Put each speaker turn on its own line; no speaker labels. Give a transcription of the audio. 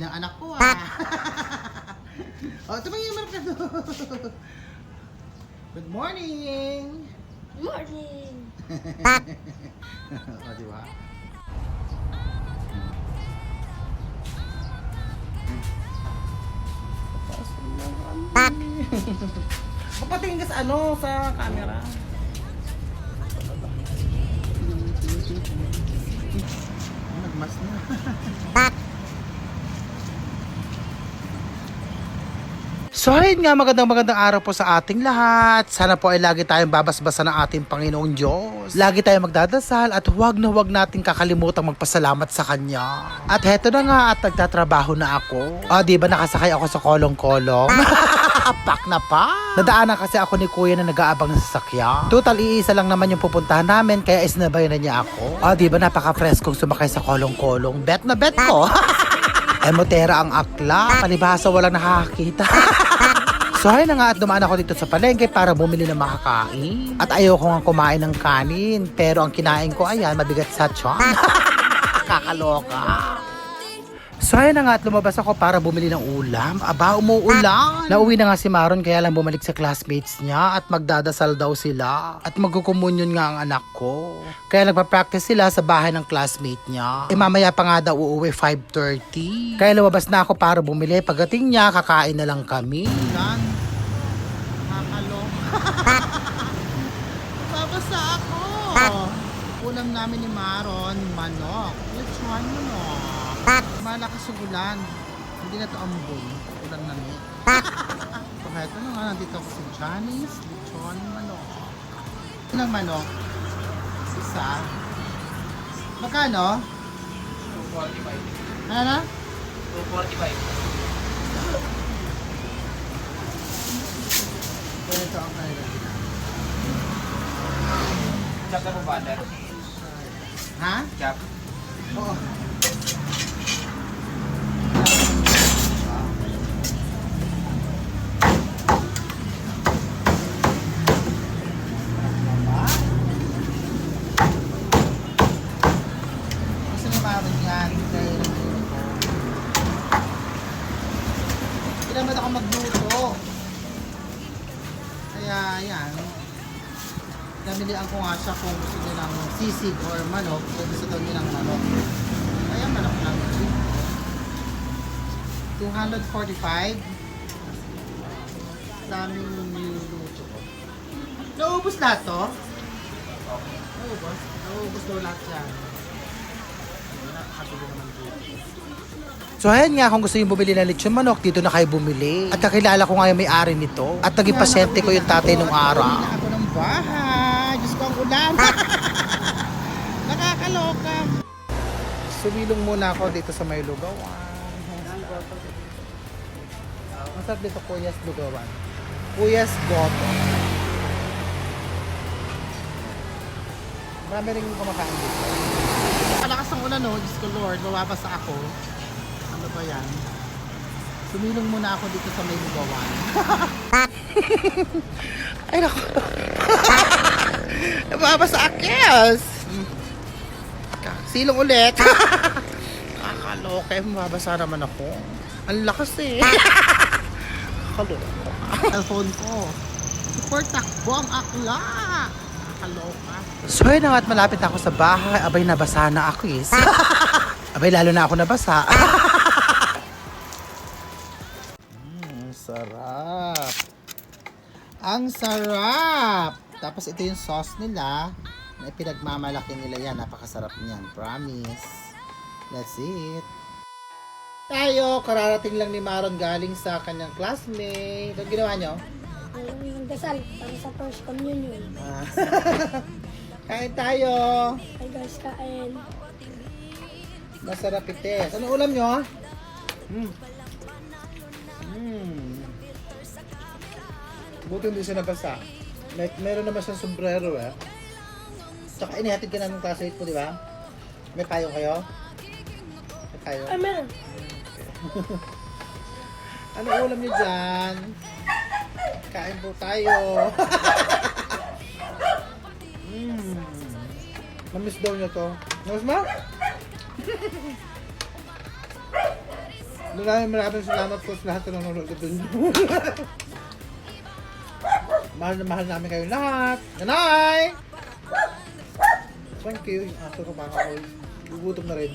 ng anak ko ah. oh, tumingin mo ka Good morning!
Morning!
o, di ba? Papatingin ka sa ano, sa camera. So ayun nga, magandang magandang araw po sa ating lahat. Sana po ay lagi tayong babasbasa ng ating Panginoong Diyos. Lagi tayong magdadasal at huwag na huwag nating kakalimutan magpasalamat sa Kanya. At heto na nga at nagtatrabaho na ako. O, di ba nakasakay ako sa kolong-kolong? Pak na pa! Nadaanan kasi ako ni Kuya na nag-aabang ng sasakyan. Total, iisa lang naman yung pupuntahan namin kaya isnabay na niya ako. O, di ba napaka-freskong sumakay sa kolong-kolong? Bet na bet ko! Emotera ang akla. Palibhasa walang nakakakita. so ayun na nga at dumaan ako dito sa palengke para bumili ng makakain. At ayoko nga kumain ng kanin. Pero ang kinain ko ayan, mabigat sa tiyan. Kakaloka. So ayun na nga at lumabas ako para bumili ng ulam. Aba, umuulan. Nauwi na nga si Maron kaya lang bumalik sa classmates niya at magdadasal daw sila. At magkukumunyon nga ang anak ko. Kaya nagpa-practice sila sa bahay ng classmate niya. Eh mamaya pa nga daw uuwi 5.30. Kaya lumabas na ako para bumili. Pagdating niya, kakain na lang kami. Makakaloka. Babasa ako. Ulam namin ni Maron, manok. Lechon manok. Malakas yung ulan. Hindi na to ambon. Ulan na ni. so, heto na nga. Nandito ako sa Johnny's Lechon Manok. Ilang manok? Isa. Magkano?
245.
Ano na?
245.
Ganito ang kanilang ginagawa.
Chop na po ba?
Ha?
Chop.
Oo. Gusto niya maroon yan. Dahil Kailangan ako magluto. Kaya yan. Namilian ko nga siya kung gusto niya ng sisig or manok. Kung gusto daw niya ng manok. Kaya manok lang. 245. Daming niluluto ko. Naubos lahat to? Naubos? Naubos daw lahat yan. Napakabili naman dito. So ayan nga, kung gusto yung bumili ng lechon manok, dito na kayo bumili. At kakilala ko nga yung may-ari nito. At naging pasyente ko yung tatay nung araw. ako ng bahay. Diyos ko ang ulan. Nakakaloka. Sumilong muna ako dito sa may lugawan. Masarap dito Kuyas Lugawan. Kuyas Goto. Marami rin kumakain dito. Malakas ang ulan no, Diyos ko Lord, mababasa ako. Ano ba yan? Sumilong muna ako dito sa may lugawan. Ay nako. Nababasa akis. Silong ulit. Kakaloka, eh, mababasa naman ako. Ang lakas eh. Kakaloka. Cellphone ko. Super takbo ang akla. So yun na nga at malapit ako sa bahay. Abay, nabasa na ako eh. Abay, lalo na ako nabasa. mm, sarap. Ang sarap. Tapos ito yung sauce nila na pinagmamalaki nila yan. Napakasarap niyan. Promise. That's it. Tayo, kararating lang ni Maron galing sa kanyang classmate. Ano ginawa nyo?
Ang dasal para sa first communion.
Ah. Kain tayo.
Hi guys, kain.
Masarap ites. Ano ulam nyo? Hmm. Hmm. Buti hindi siya nabasa. May, meron naman siyang sombrero eh. Tsaka inihatid ka na ng classmate mo, di ba? May payong kayo? May payong?
Ay, meron.
Ano ulam niyo dyan? Kain po tayo. Namiss daw niyo to. Namiss mo? Maraming maraming salamat po sa lahat na nanonood dun. mahal na mahal namin kayo lahat. Nanay! Thank you. Yung aso ko baka ako. Gugutom na rin.